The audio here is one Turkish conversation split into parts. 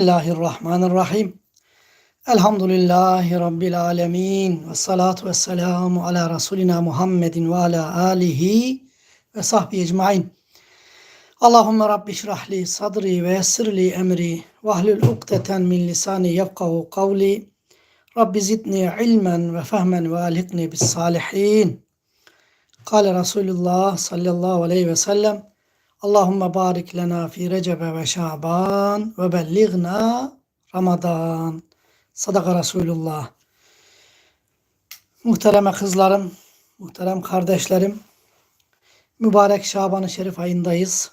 Bismillahirrahmanirrahim. Elhamdülillahi Rabbil alemin. Ve salatu ve selamu ala Resulina Muhammedin ve ala alihi ve sahbihi ecmain. Allahümme Rabbi şrahli sadri ve yessirli emri ve ahlul ukdeten min lisani yefkahu kavli. Rabbi zidni ilmen ve fehmen ve alhikni bis salihin. Kale Resulullah sallallahu aleyhi ve sellem Allahümme barik lena fi Recebe ve Şaban ve belligna Ramazan. Sadaka Resulullah. Muhtereme kızlarım, muhterem kardeşlerim, mübarek Şaban-ı Şerif ayındayız.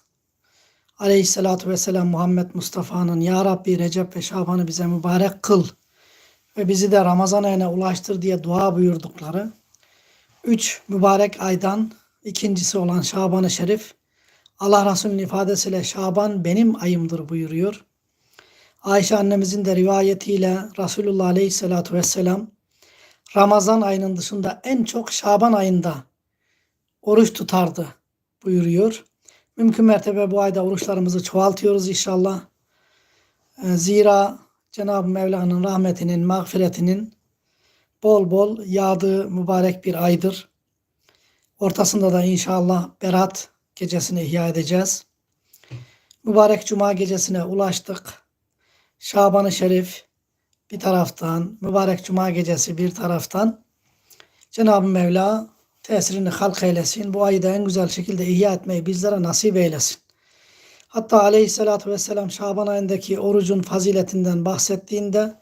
Aleyhissalatu vesselam Muhammed Mustafa'nın Ya Rabbi Recep ve Şaban'ı bize mübarek kıl ve bizi de Ramazan ayına ulaştır diye dua buyurdukları üç mübarek aydan ikincisi olan Şaban-ı Şerif Allah Resulü'nün ifadesiyle Şaban benim ayımdır buyuruyor. Ayşe annemizin de rivayetiyle Resulullah Aleyhisselatü Vesselam Ramazan ayının dışında en çok Şaban ayında oruç tutardı buyuruyor. Mümkün mertebe bu ayda oruçlarımızı çoğaltıyoruz inşallah. Ee, zira Cenab-ı Mevla'nın rahmetinin, mağfiretinin bol bol yağdığı mübarek bir aydır. Ortasında da inşallah berat gecesini ihya edeceğiz. Mübarek Cuma gecesine ulaştık. Şaban-ı Şerif bir taraftan, mübarek Cuma gecesi bir taraftan. Cenab-ı Mevla tesirini halk eylesin. Bu ayı da en güzel şekilde ihya etmeyi bizlere nasip eylesin. Hatta aleyhissalatü vesselam Şaban ayındaki orucun faziletinden bahsettiğinde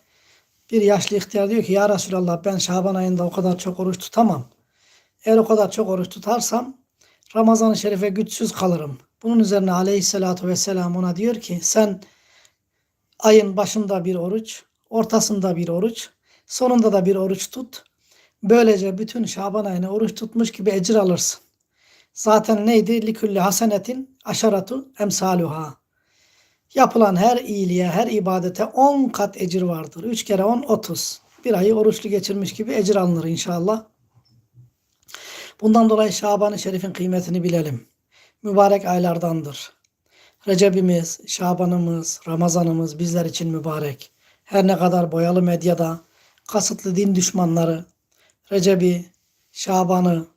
bir yaşlı ihtiyar diyor ki ya Resulallah ben Şaban ayında o kadar çok oruç tutamam. Eğer o kadar çok oruç tutarsam Ramazan-ı Şerif'e güçsüz kalırım. Bunun üzerine aleyhissalatü vesselam ona diyor ki sen ayın başında bir oruç, ortasında bir oruç, sonunda da bir oruç tut. Böylece bütün Şaban ayını oruç tutmuş gibi ecir alırsın. Zaten neydi? Likulli hasenetin aşaratu emsaluha. Yapılan her iyiliğe, her ibadete 10 kat ecir vardır. 3 kere 10, 30. Bir ayı oruçlu geçirmiş gibi ecir alınır inşallah. Bundan dolayı Şaban-ı Şerif'in kıymetini bilelim. Mübarek aylardandır. Recep'imiz, Şaban'ımız, Ramazan'ımız bizler için mübarek. Her ne kadar boyalı medyada kasıtlı din düşmanları Recep'i, Şaban'ı,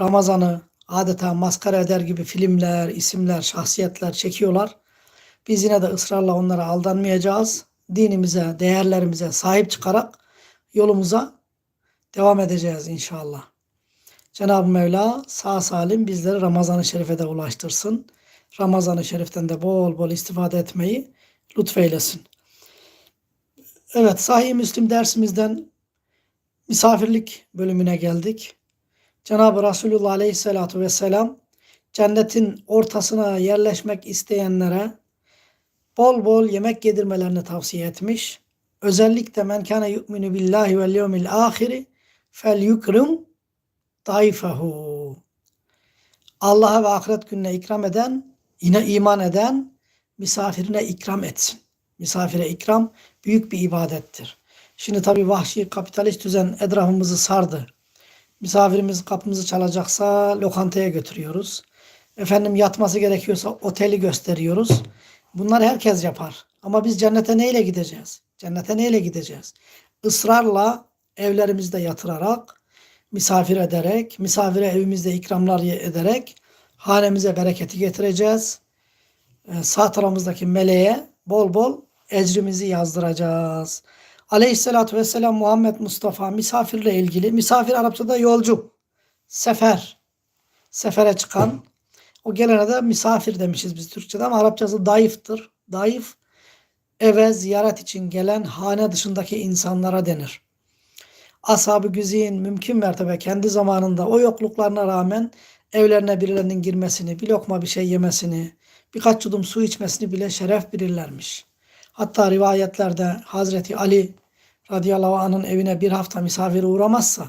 Ramazan'ı adeta maskara eder gibi filmler, isimler, şahsiyetler çekiyorlar. Biz yine de ısrarla onlara aldanmayacağız. Dinimize, değerlerimize sahip çıkarak yolumuza devam edeceğiz inşallah. Cenab-ı Mevla sağ salim bizleri Ramazan-ı Şerif'e de ulaştırsın. Ramazan-ı Şerif'ten de bol bol istifade etmeyi lütfeylesin. Evet, Sahih Müslim dersimizden misafirlik bölümüne geldik. Cenab-ı Resulullah Aleyhisselatü Vesselam cennetin ortasına yerleşmek isteyenlere bol bol yemek yedirmelerini tavsiye etmiş. Özellikle men kâne yu'minu billahi vel yevmil ahiri fel yukrim dayfehu. Allah'a ve ahiret gününe ikram eden, yine iman eden misafirine ikram etsin. Misafire ikram büyük bir ibadettir. Şimdi tabi vahşi kapitalist düzen etrafımızı sardı. Misafirimiz kapımızı çalacaksa lokantaya götürüyoruz. Efendim yatması gerekiyorsa oteli gösteriyoruz. Bunlar herkes yapar. Ama biz cennete neyle gideceğiz? Cennete neyle gideceğiz? Israrla evlerimizde yatırarak, misafir ederek, misafire evimizde ikramlar ederek hanemize bereketi getireceğiz. Ee, sağ tarafımızdaki meleğe bol bol ecrimizi yazdıracağız. Aleyhissalatü vesselam Muhammed Mustafa misafirle ilgili. Misafir Arapçada yolcu, sefer, sefere çıkan. O gelene de misafir demişiz biz Türkçe'de ama Arapçası dayıftır. Dayıf eve ziyaret için gelen hane dışındaki insanlara denir. Ashab-ı Güzin mümkün mertebe kendi zamanında o yokluklarına rağmen evlerine birilerinin girmesini, bir lokma bir şey yemesini, birkaç yudum su içmesini bile şeref bilirlermiş. Hatta rivayetlerde Hazreti Ali radıyallahu anh'ın evine bir hafta misafiri uğramazsa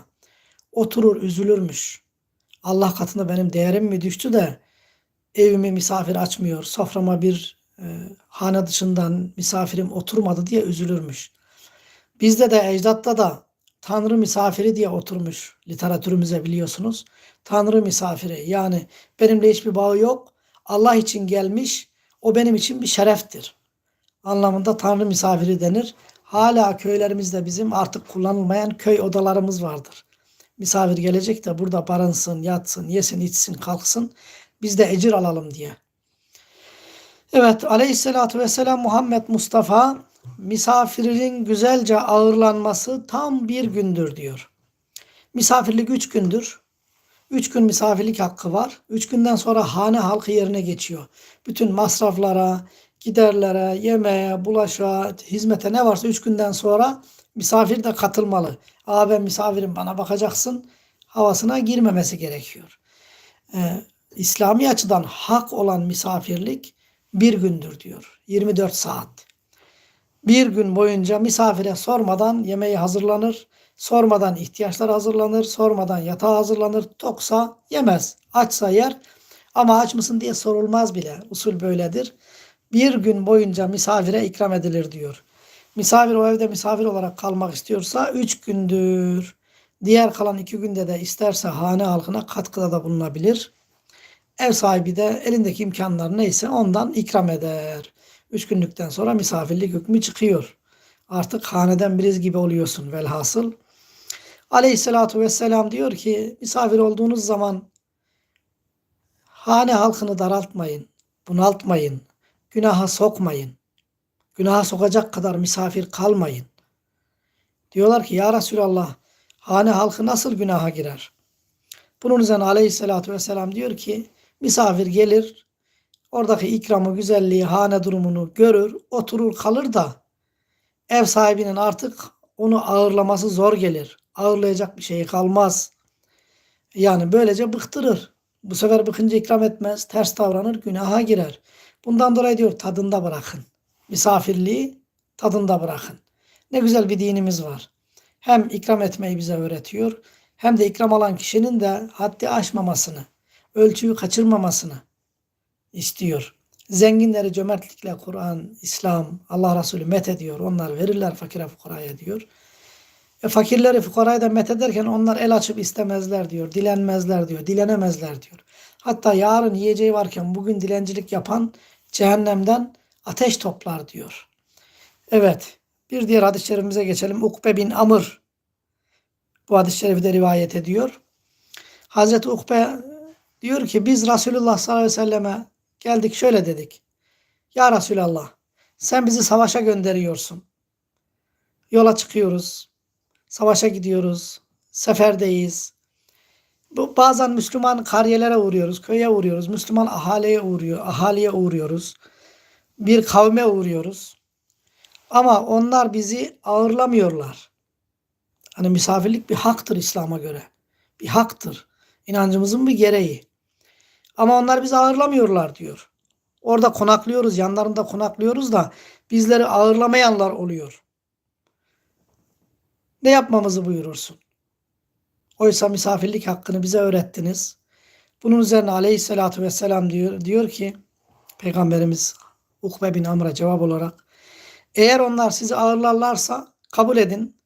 oturur üzülürmüş. Allah katında benim değerim mi düştü de evimi misafir açmıyor, soframa bir e, hane dışından misafirim oturmadı diye üzülürmüş. Bizde de ecdatta da Tanrı misafiri diye oturmuş literatürümüze biliyorsunuz. Tanrı misafiri yani benimle hiçbir bağı yok. Allah için gelmiş. O benim için bir şereftir. anlamında Tanrı misafiri denir. Hala köylerimizde bizim artık kullanılmayan köy odalarımız vardır. Misafir gelecek de burada barınsın, yatsın, yesin, içsin, kalksın. Biz de ecir alalım diye. Evet aleyhissalatü vesselam Muhammed Mustafa misafirin güzelce ağırlanması tam bir gündür diyor. Misafirlik üç gündür. Üç gün misafirlik hakkı var. Üç günden sonra hane halkı yerine geçiyor. Bütün masraflara, giderlere, yemeğe, bulaşığa, hizmete ne varsa üç günden sonra misafir de katılmalı. Aa ben misafirim bana bakacaksın havasına girmemesi gerekiyor. Ee, İslami açıdan hak olan misafirlik bir gündür diyor. 24 saat. Bir gün boyunca misafire sormadan yemeği hazırlanır, sormadan ihtiyaçlar hazırlanır, sormadan yatağı hazırlanır. Toksa yemez, açsa yer ama aç mısın diye sorulmaz bile. Usul böyledir. Bir gün boyunca misafire ikram edilir diyor. Misafir o evde misafir olarak kalmak istiyorsa üç gündür. Diğer kalan iki günde de isterse hane halkına katkıda da bulunabilir. Ev sahibi de elindeki imkanlar neyse ondan ikram eder. Üç günlükten sonra misafirlik hükmü çıkıyor. Artık haneden biriz gibi oluyorsun velhasıl. Aleyhissalatu vesselam diyor ki misafir olduğunuz zaman hane halkını daraltmayın, bunaltmayın, günaha sokmayın. Günaha sokacak kadar misafir kalmayın. Diyorlar ki ya Resulallah hane halkı nasıl günaha girer? Bunun üzerine aleyhissalatü vesselam diyor ki misafir gelir oradaki ikramı, güzelliği, hane durumunu görür, oturur kalır da ev sahibinin artık onu ağırlaması zor gelir. Ağırlayacak bir şey kalmaz. Yani böylece bıktırır. Bu sefer bıkınca ikram etmez, ters davranır, günaha girer. Bundan dolayı diyor tadında bırakın. Misafirliği tadında bırakın. Ne güzel bir dinimiz var. Hem ikram etmeyi bize öğretiyor, hem de ikram alan kişinin de haddi aşmamasını, ölçüyü kaçırmamasını istiyor. Zenginleri cömertlikle Kur'an, İslam, Allah Resulü met ediyor. Onlar verirler fakire fukaraya diyor. E, fakirleri fukarayı da met ederken onlar el açıp istemezler diyor. Dilenmezler diyor. Dilenemezler diyor. Hatta yarın yiyeceği varken bugün dilencilik yapan cehennemden ateş toplar diyor. Evet. Bir diğer hadis-i şerifimize geçelim. Ukbe bin Amr bu hadis-i şerifi de rivayet ediyor. Hazreti Ukbe diyor ki biz Resulullah sallallahu aleyhi ve selleme geldik şöyle dedik. Ya Resulallah sen bizi savaşa gönderiyorsun. Yola çıkıyoruz. Savaşa gidiyoruz. Seferdeyiz. Bu, bazen Müslüman kariyelere uğruyoruz, köye uğruyoruz. Müslüman ahaliye uğruyor, ahaliye uğruyoruz. Bir kavme uğruyoruz. Ama onlar bizi ağırlamıyorlar. Hani misafirlik bir haktır İslam'a göre. Bir haktır. İnancımızın bir gereği. Ama onlar bizi ağırlamıyorlar diyor. Orada konaklıyoruz, yanlarında konaklıyoruz da bizleri ağırlamayanlar oluyor. Ne yapmamızı buyurursun? Oysa misafirlik hakkını bize öğrettiniz. Bunun üzerine aleyhissalatü vesselam diyor, diyor ki Peygamberimiz Ukbe bin Amr'a cevap olarak eğer onlar sizi ağırlarlarsa kabul edin.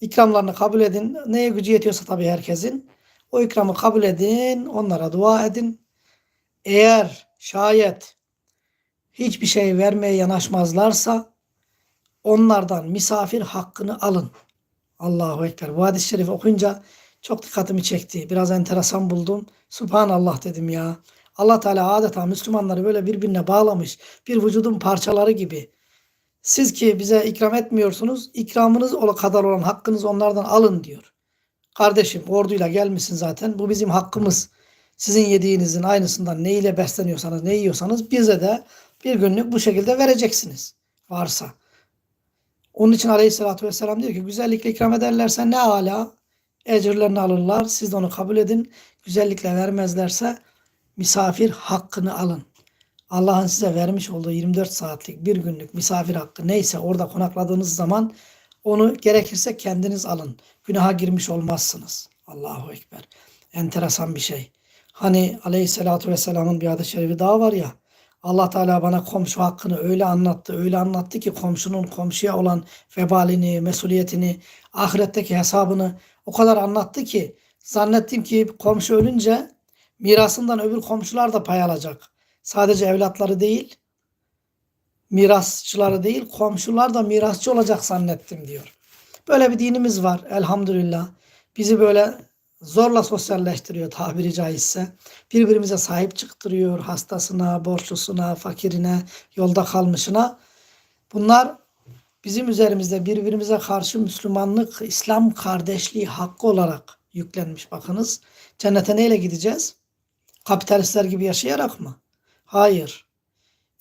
İkramlarını kabul edin. Neye gücü yetiyorsa tabii herkesin. O ikramı kabul edin. Onlara dua edin. Eğer şayet hiçbir şey vermeye yanaşmazlarsa onlardan misafir hakkını alın. Allahu Ekber. Bu hadis-i şerif okuyunca çok dikkatimi çekti. Biraz enteresan buldum. Subhanallah dedim ya. Allah Teala adeta Müslümanları böyle birbirine bağlamış. Bir vücudun parçaları gibi. Siz ki bize ikram etmiyorsunuz. ikramınız o kadar olan hakkınızı onlardan alın diyor. Kardeşim orduyla gelmişsin zaten. Bu bizim hakkımız. Sizin yediğinizin aynısından ne ile besleniyorsanız, ne yiyorsanız bize de bir günlük bu şekilde vereceksiniz. Varsa. Onun için aleyhissalatü vesselam diyor ki güzellikle ikram ederlerse ne ala ecirlerini alırlar. Siz de onu kabul edin. Güzellikle vermezlerse misafir hakkını alın. Allah'ın size vermiş olduğu 24 saatlik bir günlük misafir hakkı neyse orada konakladığınız zaman onu gerekirse kendiniz alın. Günaha girmiş olmazsınız. Allahu Ekber. Enteresan bir şey. Hani aleyhissalatü vesselamın bir hadis-i şerifi daha var ya. Allah Teala bana komşu hakkını öyle anlattı, öyle anlattı ki komşunun komşuya olan vebalini, mesuliyetini, ahiretteki hesabını o kadar anlattı ki zannettim ki komşu ölünce mirasından öbür komşular da pay alacak. Sadece evlatları değil, mirasçıları değil komşular da mirasçı olacak zannettim diyor. Böyle bir dinimiz var elhamdülillah. Bizi böyle zorla sosyalleştiriyor tabiri caizse. Birbirimize sahip çıktırıyor hastasına, borçlusuna, fakirine, yolda kalmışına. Bunlar bizim üzerimizde birbirimize karşı Müslümanlık, İslam kardeşliği hakkı olarak yüklenmiş. Bakınız cennete neyle gideceğiz? Kapitalistler gibi yaşayarak mı? Hayır.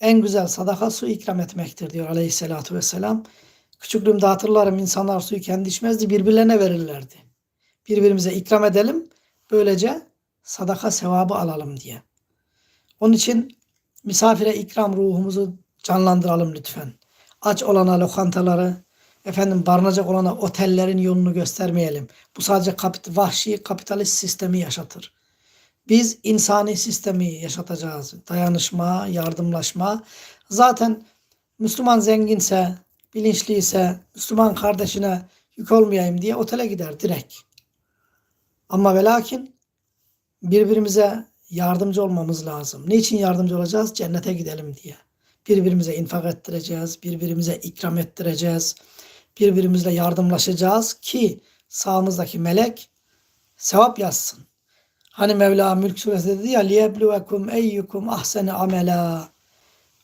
En güzel sadaka su ikram etmektir diyor aleyhissalatü vesselam. Küçüklüğümde hatırlarım insanlar suyu kendi içmezdi birbirlerine verirlerdi. Birbirimize ikram edelim böylece sadaka sevabı alalım diye. Onun için misafire ikram ruhumuzu canlandıralım lütfen. Aç olana lokantaları, efendim barınacak olana otellerin yolunu göstermeyelim. Bu sadece kapit vahşi kapitalist sistemi yaşatır. Biz insani sistemi yaşatacağız. Dayanışma, yardımlaşma. Zaten Müslüman zenginse, bilinçliyse, Müslüman kardeşine yük olmayayım diye otele gider direkt. Ama ve lakin birbirimize yardımcı olmamız lazım. Niçin yardımcı olacağız? Cennete gidelim diye. Birbirimize infak ettireceğiz, birbirimize ikram ettireceğiz, birbirimizle yardımlaşacağız ki sağımızdaki melek sevap yazsın. Hani Mevla Mülk Suresi dedi ya liyebluvekum eyyukum ahsene amela.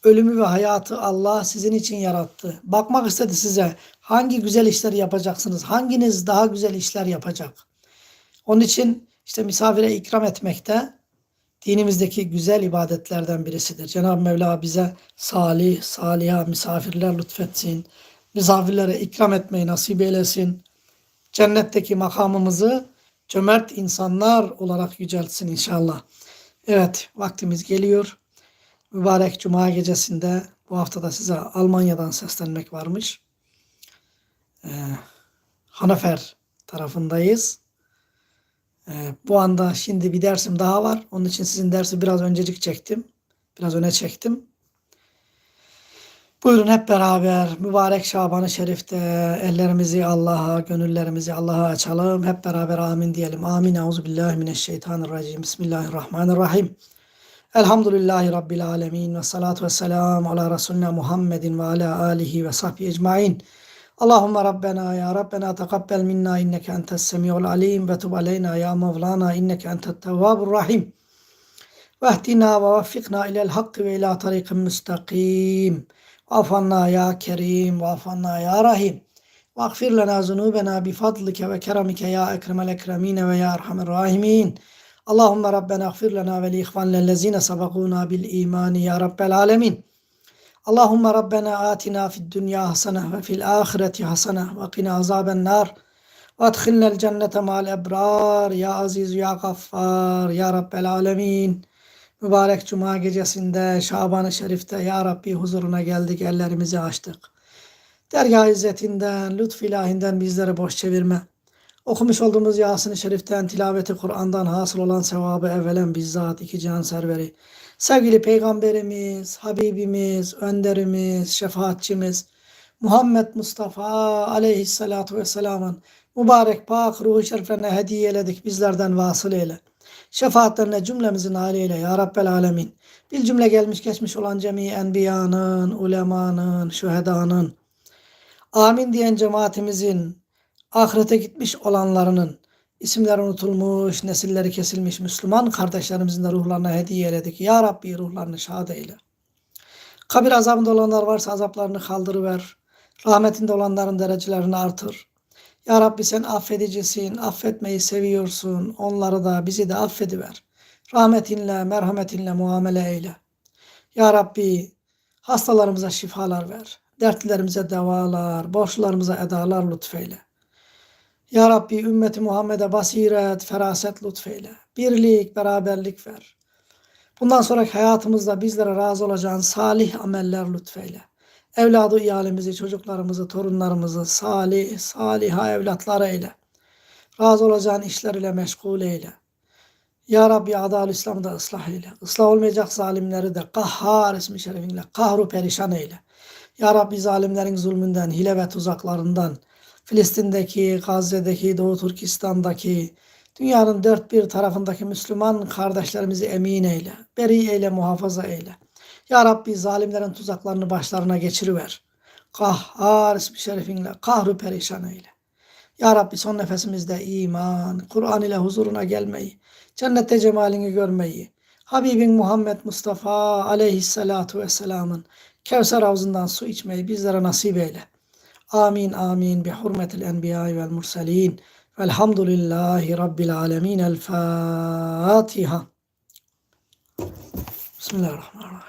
Ölümü ve hayatı Allah sizin için yarattı. Bakmak istedi size hangi güzel işler yapacaksınız, hanginiz daha güzel işler yapacak. Onun için işte misafire ikram etmekte dinimizdeki güzel ibadetlerden birisidir. Cenab-ı Mevla bize salih, saliha misafirler lütfetsin. Misafirlere ikram etmeyi nasip eylesin. Cennetteki makamımızı cömert insanlar olarak yüceltsin inşallah. Evet vaktimiz geliyor. Mübarek Cuma gecesinde bu haftada size Almanya'dan seslenmek varmış. Ee, Hanafer tarafındayız. Ee, bu anda şimdi bir dersim daha var. Onun için sizin dersi biraz öncecik çektim. Biraz öne çektim. Buyurun hep beraber mübarek Şaban-ı Şerif'te ellerimizi Allah'a, gönüllerimizi Allah'a açalım. Hep beraber amin diyelim. Amin. Euzubillahimineşşeytanirracim. Bismillahirrahmanirrahim. Elhamdülillahi Rabbil alemin. Ve salatu ve selamu ala Resulina Muhammedin ve ala alihi ve sahbihi ecmain. Allahümme Rabbena ya Rabbena tekabbel minna inneke entes semiul alim ve tub aleyna ya Mevlana inneke entet tevvabur rahim. Vehdina ve veffikna ilel hakkı ve ila tariqin müstakim. Afanna ya Kerim ve afanna ya Rahim. Vagfir lana zunubena bifadlike ve keramike ya ekremel ekremine ve ya erhamer rahimin. Allahümme Rabbena gfir lana ve li ihvanlellezine sabakuna bil imani ya Rabbel alemin. Allahümme Rabbena atina fid dünya hasene ve fil ahireti hasene ve qina azaben nar. Ve adkhilnel cennete ma'al ebrar ya aziz ya gaffar ya Rabbel alemin. Mübarek Cuma gecesinde Şaban-ı Şerif'te Ya Rabbi huzuruna geldik, ellerimizi açtık. Dergah izzetinden, lütf ilahinden bizleri boş çevirme. Okumuş olduğumuz Yasin-i Şerif'ten, tilaveti Kur'an'dan hasıl olan sevabı evvelen bizzat iki can serveri. Sevgili Peygamberimiz, Habibimiz, Önderimiz, Şefaatçimiz, Muhammed Mustafa aleyhissalatu vesselamın mübarek pak ruhu şeriflerine hediye eyledik bizlerden vasıl eyle. Şefaatlerine cümlemizin haliyle ya Rabbel Alemin. Bir cümle gelmiş geçmiş olan cemi enbiyanın, ulemanın, şühedanın, amin diyen cemaatimizin, ahirete gitmiş olanlarının, isimleri unutulmuş, nesilleri kesilmiş Müslüman kardeşlerimizin de ruhlarına hediye eyledik. Ya Rabbi ruhlarını şad eyle. Kabir azabında olanlar varsa azaplarını kaldırıver. Rahmetinde olanların derecelerini artır. Ya Rabbi sen affedicisin, affetmeyi seviyorsun. Onları da bizi de affediver. Rahmetinle, merhametinle muamele eyle. Ya Rabbi hastalarımıza şifalar ver. Dertlerimize devalar, borçlarımıza edalar lütfeyle. Ya Rabbi ümmeti Muhammed'e basiret, feraset lütfeyle. Birlik, beraberlik ver. Bundan sonraki hayatımızda bizlere razı olacağın salih ameller lütfeyle. Evladı iyalimizi, çocuklarımızı, torunlarımızı salih, saliha evlatlar eyle. Razı olacağın işler ile meşgul eyle. Ya Rabbi adal İslam'ı da ıslah eyle. Islah olmayacak zalimleri de kahhar ismi şerifinle kahru perişan eyle. Ya Rabbi zalimlerin zulmünden, hile ve tuzaklarından, Filistin'deki, Gazze'deki, Doğu Türkistan'daki, dünyanın dört bir tarafındaki Müslüman kardeşlerimizi emin eyle. Beri eyle, muhafaza eyle. Ya Rabbi zalimlerin tuzaklarını başlarına geçiriver. Kahhar ismi şerifinle kahru perişan eyle. Ya Rabbi son nefesimizde iman, Kur'an ile huzuruna gelmeyi, cennette cemalini görmeyi, Habibin Muhammed Mustafa aleyhissalatu vesselamın Kevser havuzundan su içmeyi bizlere nasip eyle. Amin amin bi hurmetil enbiya vel murselin. Velhamdülillahi rabbil alemin. El Fatiha. Bismillahirrahmanirrahim.